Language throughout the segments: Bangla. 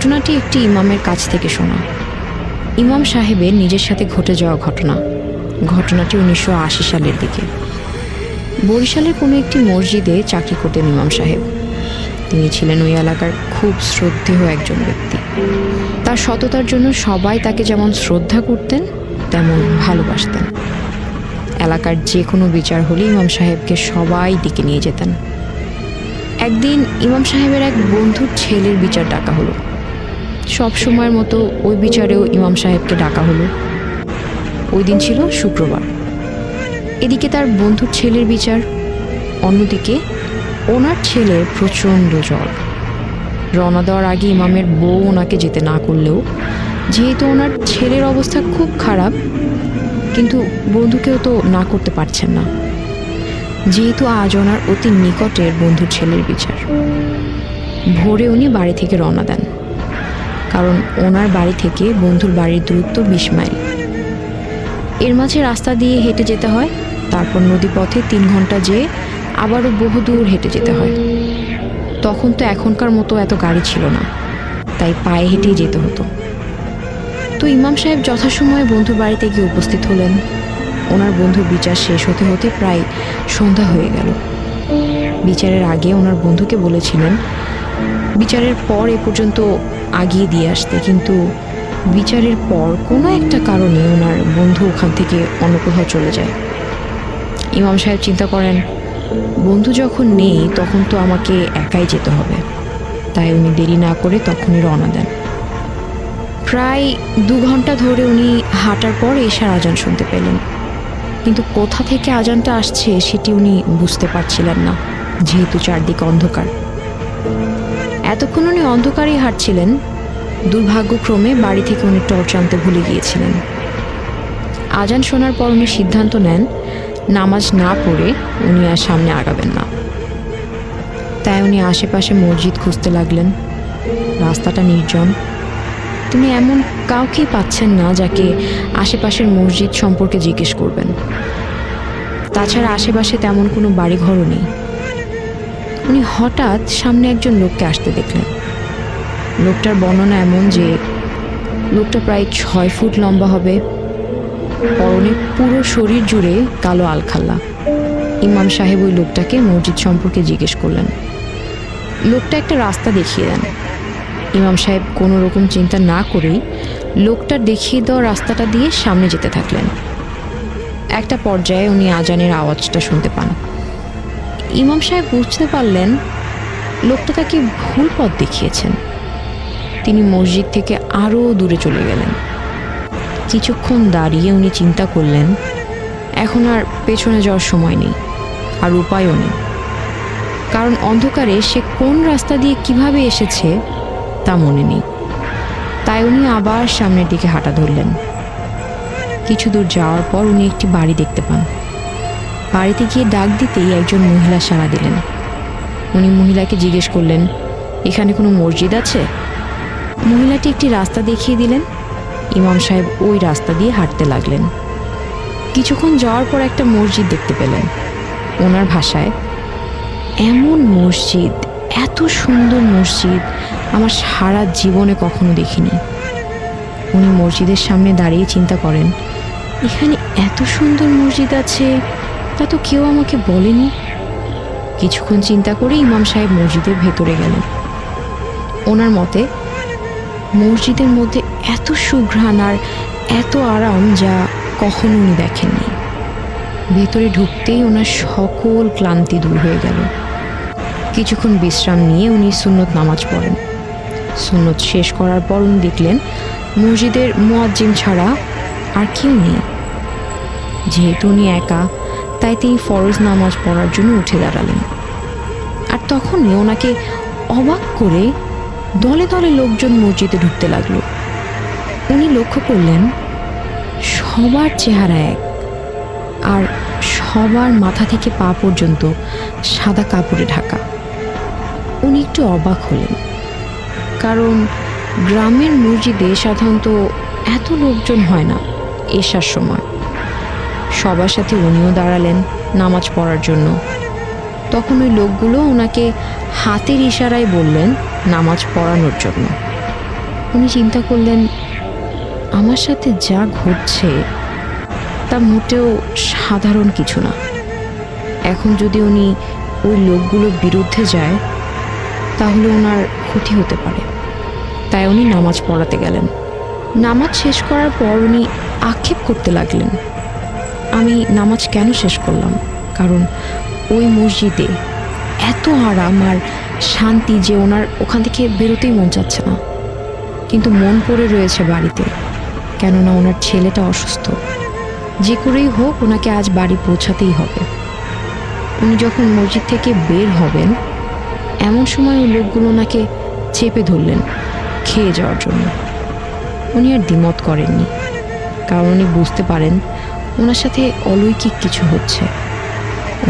ঘটনাটি একটি ইমামের কাছ থেকে শোনা। ইমাম সাহেবের নিজের সাথে ঘটে যাওয়া ঘটনা। ঘটনাটি উনিশশো আশি সালের দিকে। বরিশালের কোনো একটি মসজিদে চাকরি করতেন ইমাম সাহেব। তিনি ছিলেন ওই এলাকার খুব শ্রদ্ধেয় একজন ব্যক্তি। তার সততার জন্য সবাই তাকে যেমন শ্রদ্ধা করতেন, তেমন ভালোবাসতেন। এলাকার যে কোনো বিচার হলে ইমাম সাহেবকে সবাই দিকে নিয়ে যেতেন। একদিন ইমাম সাহেবের এক বন্ধুর ছেলের বিচার ডাকা হলো। সব সময়ের মতো ওই বিচারেও ইমাম সাহেবকে ডাকা হলো। ওই দিন ছিল শুক্রবার। এদিকে তার বন্ধুর ছেলের বিচার, অন্যদিকে ওনার ছেলের প্রচণ্ড জ্বর। রওনা দেওয়ার আগে ইমামের বউ ওনাকে যেতে না করলেও, যেহেতু ওনার ছেলের অবস্থা খুব খারাপ, কিন্তু বন্ধুকেও তো না করতে পারছেন না। যেহেতু আজ ওনার অতি নিকটের বন্ধুর ছেলের বিচার। ভোরে উনি বাড়ি থেকে রওনা দেন। কারণ ওনার বাড়ি থেকে বন্ধুর বাড়ির দূরত্ব বিশ মাইল। এর মাঝে রাস্তা দিয়ে হেঁটে যেতে হয়, তারপর নদীপথে তিন ঘণ্টা যেয়ে আবারও বহুদূর হেঁটে যেতে হয়। তখন তো এখনকার মতো এত গাড়ি ছিল না, তাই পায়ে হেঁটেই যেতে হতো। তো ইমাম সাহেব যথাসময়ে বন্ধুর বাড়িতে গিয়ে উপস্থিত হলেন। ওনার বন্ধুর বিচার শেষ হতে হতে প্রায় সন্ধ্যা হয়ে গেল। বিচারের আগে ওনার বন্ধুকে বলেছিলেন, বিচারের পর এ পর্যন্ত আগিয়ে দিয়ে আসতে, কিন্তু বিচারের পর কোনো একটা কারণে ওনার বন্ধু ওখান থেকে অন্য চলে যায়। ইমাম সাহেব চিন্তা করেন, বন্ধু যখন নেই, তখন তো আমাকে একাই যেতে হবে। তাই উনি দেরি না করে তখনই রওনা দেন। প্রায় দু ঘণ্টা ধরে উনি হাঁটার পর এশার আজান শুনতে পেলেন। কিন্তু কোথা থেকে আজানটা আসছে, সেটি উনি বুঝতে পারছিলেন না, যেহেতু চারদিকে অন্ধকার। এতক্ষণ উনি অন্ধকারেই হাঁটছিলেন। দুর্ভাগ্যক্রমে বাড়ি থেকে উনি টর্চ আনতে ভুলে গিয়েছিলেন। আজান শোনার পর উনি সিদ্ধান্ত নেন, নামাজ না পড়ে উনি আর সামনে আগাবেন না। তাই উনি আশেপাশে মসজিদ খুঁজতে লাগলেন। রাস্তাটা নির্জন। তিনি এমন কাউকেই পাচ্ছেন না যাকে আশেপাশের মসজিদ সম্পর্কে জিজ্ঞেস করবেন। তাছাড়া আশেপাশে তেমন কোনো বাড়িঘরও নেই। উনি হঠাৎ সামনে একজন লোককে আসতে দেখলেন। লোকটার বর্ণনা এমন যে, লোকটা প্রায় ছয় ফুট লম্বা হবে পরনে পুরো শরীর জুড়ে কালো আলখাল্লা। ইমাম সাহেব ওই লোকটাকে মসজিদ সম্পর্কে জিজ্ঞেস করলেন। লোকটা একটা রাস্তা দেখিয়ে দেন। ইমাম সাহেব কোনো রকম চিন্তা না করেই লোকটা দেখিয়ে দেওয়া রাস্তাটা দিয়ে সামনে যেতে থাকলেন। একটা পর্যায়ে উনি আজানের আওয়াজটা শুনতে পান। ইমাম সাহেব বুঝতে পারলেন লোকটা তাকে ভুল পথ দেখিয়েছেন। তিনি মসজিদ থেকে আরও দূরে চলে গেলেন। কিছুক্ষণ দাঁড়িয়ে উনি চিন্তা করলেন, এখন আর পেছনে যাওয়ার সময় নেই, আর উপায়ও নেই। কারণ অন্ধকারে সে কোন রাস্তা দিয়ে কীভাবে এসেছে তা মনে নেই। তাই উনি আবার সামনের দিকে হাঁটা ধরলেন। কিছু দূর যাওয়ার পর উনি একটি বাড়ি দেখতে পান। বাড়িতে গিয়ে ডাক দিতেই একজন মহিলা সাড়া দিলেন। উনি মহিলাকে জিজ্ঞেস করলেন, এখানে কোনো মসজিদ আছে? মহিলাটি একটি রাস্তা দেখিয়ে দিলেন। ইমাম সাহেব ওই রাস্তা দিয়ে হাঁটতে লাগলেন। কিছুক্ষণ যাওয়ার পর একটা মসজিদ দেখতে পেলেন। ওনার ভাষায়, এমন মসজিদ, এত সুন্দর মসজিদ, আমার সারা জীবনে কখনো দেখিনি। উনি মসজিদের সামনে দাঁড়িয়ে চিন্তা করেন, এখানে এত সুন্দর মসজিদ আছে তা তো কেউ আমাকে বলেনি। কিছুক্ষণ চিন্তা করে ইমাম সাহেব মসজিদের ভেতরে গেলেন। ওনার মতে, মসজিদের মধ্যে এত সুঘ্রাণ আর এত আরাম যা কখনো উনি দেখেননি। ভেতরে ঢুকতেই ওনার সকল ক্লান্তি দূর হয়ে গেল। কিছুক্ষণ বিশ্রাম নিয়ে উনি সুন্নত নামাজ পড়েন। সুন্নত শেষ করার পর উনি দেখলেন, মসজিদের মুয়াজ্জিম ছাড়া আর কেউ নেই। যেহেতু উনি একা তাই তিনি ফরজ নামাজ পড়ার জন্য উঠে দাঁড়ালেন। আর তখনই ওনাকে অবাক করে দলে দলে লোকজন মসজিদে ঢুকতে লাগল। উনি লক্ষ্য করলেন, সবার চেহারা এক, আর সবার মাথা থেকে পা পর্যন্ত সাদা কাপড়ে ঢাকা। উনি একটু অবাক হলেন, কারণ গ্রামের মসজিদে সাধারণত এত লোকজন হয় না এসার সময়। সবার সাথে উনিও দাঁড়ালেন নামাজ পড়ার জন্য। তখন ওই লোকগুলো ওনাকে হাতের ইশারায় বললেন নামাজ পড়ানোর জন্য। উনি চিন্তা করলেন, আমার সাথে যা ঘটছে, তা মোটেও সাধারণ কিছু না। এখন যদি উনি ওই লোকগুলোর বিরুদ্ধে যায়, তাহলে ওনার ক্ষতি হতে পারে। তাই উনি নামাজ পড়াতে গেলেন। নামাজ শেষ করার পর উনি আক্ষেপ করতে লাগলেন। আমি নামাজ কেন শেষ করলাম? কারণ ওই মসজিদে এত আরাম আর শান্তি যে ওনার ওখান থেকে বেরোতেই মন চাচ্ছে না। কিন্তু মন পড়ে রয়েছে বাড়িতে, কেননা ওনার ছেলেটা অসুস্থ। যে করেই হোক ওনাকে আজ বাড়ি পৌঁছাতেই হবে। উনি যখন মসজিদ থেকে বের হবেন, এমন সময় ওই লোকগুলো ওনাকে চেপে ধরলেন খেয়ে যাওয়ার জন্য। উনি আর দ্বিমত করেননি, কারণ উনি বুঝতে পারেন ওনার সাথে অলৌকিক কিছু হচ্ছে।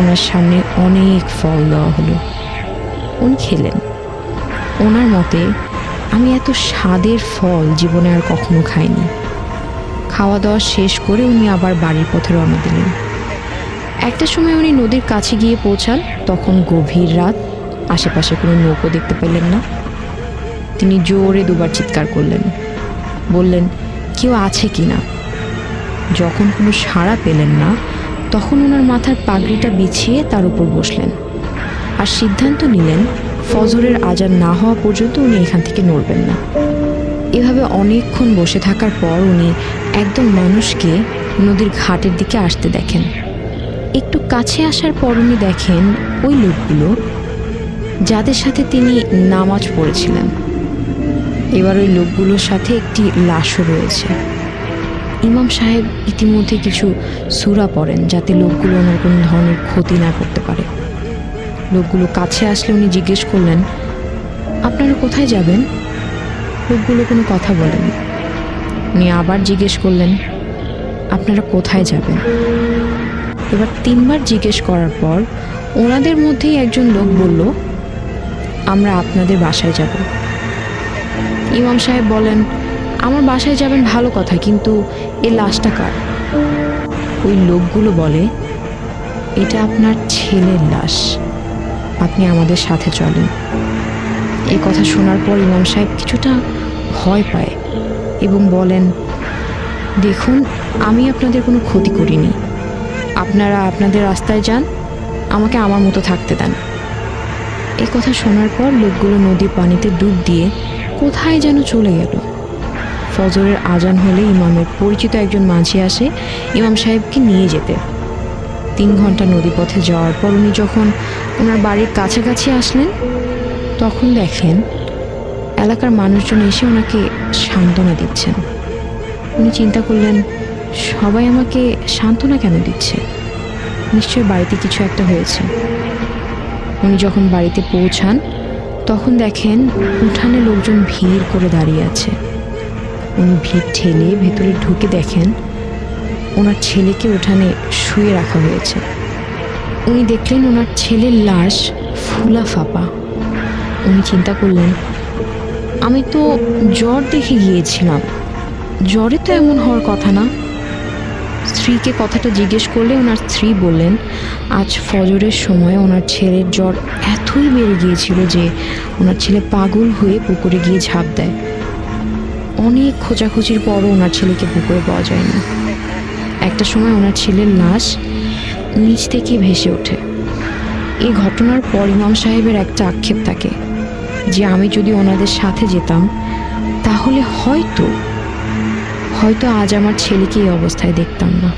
ওনার সামনে অনেক ফল দেওয়া হলো। উনি খেলেন। ওনার মতে, আমি এত স্বাদের ফল জীবনে আর কখনো খাইনি। খাওয়া দাওয়া শেষ করে উনি আবার বাড়ির পথে রওনা দিলেন। একটা সময় উনি নদীর কাছে গিয়ে পৌঁছান, তখন গভীর রাত। আশেপাশে কোনো নৌকো দেখতে পেলেন না। তিনি জোরে দুবার চিৎকার করলেন। বললেন, কেউ আছে কি না যখন কোনো সাড়া পেলেন না, তখন ওনার মাথার পাগড়িটা বিছিয়ে তার উপর বসলেন আর সিদ্ধান্ত নিলেন, ফজরের আজান না হওয়া পর্যন্ত উনি এখান থেকে নড়বেন না। এভাবে অনেকক্ষণ বসে থাকার পর উনি একদম মানুষকে নদীর ঘাটের দিকে আসতে দেখেন। একটু কাছে আসার পর উনি দেখেন ওই লোকগুলো যাদের সাথে তিনি নামাজ পড়েছিলেন। এবার ওই লোকগুলোর সাথে একটি লাশও রয়েছে। ইমাম সাহেব ইতিমধ্যে কিছু সুরা পড়েন যাতে লোকগুলো ওনার কোনো ধরনের ক্ষতি না করতে পারে। লোকগুলো কাছে আসলে উনি জিজ্ঞেস করলেন, আপনারা কোথায় যাবেন? লোকগুলো কোনো কথা বলেনি। উনি আবার জিজ্ঞেস করলেন, আপনারা কোথায় যাবেন? এবার তিনবার জিজ্ঞেস করার পর ওনাদের মধ্যেই একজন লোক বলল, আমরা আপনাদের বাসায় যাব। ইমাম সাহেব বলেন আমার বাসায় যাবেন ভালো কথা, কিন্তু এই লাশটা কার? ওই লোকগুলো বলে, এটা আপনার ছেলের লাশ। আপনি আমাদের সাথে চলেন। এই কথা শোনার পর ইমাম সাহেব কিছুটা ভয় পায় এবং বলেন, দেখুন, আমি আপনাদের কোনো ক্ষতি করিনি। আপনারা আপনাদের রাস্তায় যান, আমাকে আমার মতো থাকতে দেন। এই কথা শোনার পর লোকগুলো নদীর পানিতে ডুব দিয়ে কোথায় যেন চলে গেল। ফজরের আজান হলে ইমামের পরিচিত একজন মাঝি আসে ইমাম সাহেবকে নিয়ে যেতে। তিন ঘণ্টা নদীপথে যাওয়ার পর উনি যখন ওনার বাড়ির কাছাকাছি আসলেন, তখন দেখেন এলাকার মানুষজন এসে ওনাকে সান্ত্বনা দিচ্ছেন। উনি চিন্তা করলেন, সবাই আমাকে সান্ত্বনা কেন দিচ্ছে? নিশ্চয় বাড়িতে কিছু একটা হয়েছে। উনি যখন বাড়িতে পৌঁছান, তখন দেখেন উঠানে লোকজন ভিড় করে দাঁড়িয়ে আছে। উনি ভিড় ঠেলে ভেতরে ঢুকে দেখেন ওনার ছেলেকে উঠানে শুয়ে রাখা হয়েছে। উনি দেখলেন ওনার ছেলের লাশ ফুলা ফাপা। উনি চিন্তা করলেন, আমি তো জ্বর দেখে গিয়েছিলাম। জ্বরে তো এমন হওয়ার কথা না। স্ত্রীকে কথাটা জিজ্ঞেস করলে ওনার স্ত্রী বললেন, আজ ফজরের সময় ওনার ছেলের জ্বর এতই বেড়ে গিয়েছিল যে ওনার ছেলে পাগল হয়ে পুকুরে গিয়ে ঝাঁপ দেয়। অনেক খোঁজাখুঁজির পরও ওনার ছেলেকে পুকুরে পাওয়া যায় না একটা সময় ওনার ছেলের লাশ নিচ থেকে ভেসে ওঠে। এই ঘটনার পর ইমাম সাহেবের একটা আক্ষেপ থাকে যে, আমি যদি ওনাদের সাথে যেতাম, তাহলে হয়তো হয়তো আজ আমার ছেলেকে এই অবস্থায় দেখতাম না।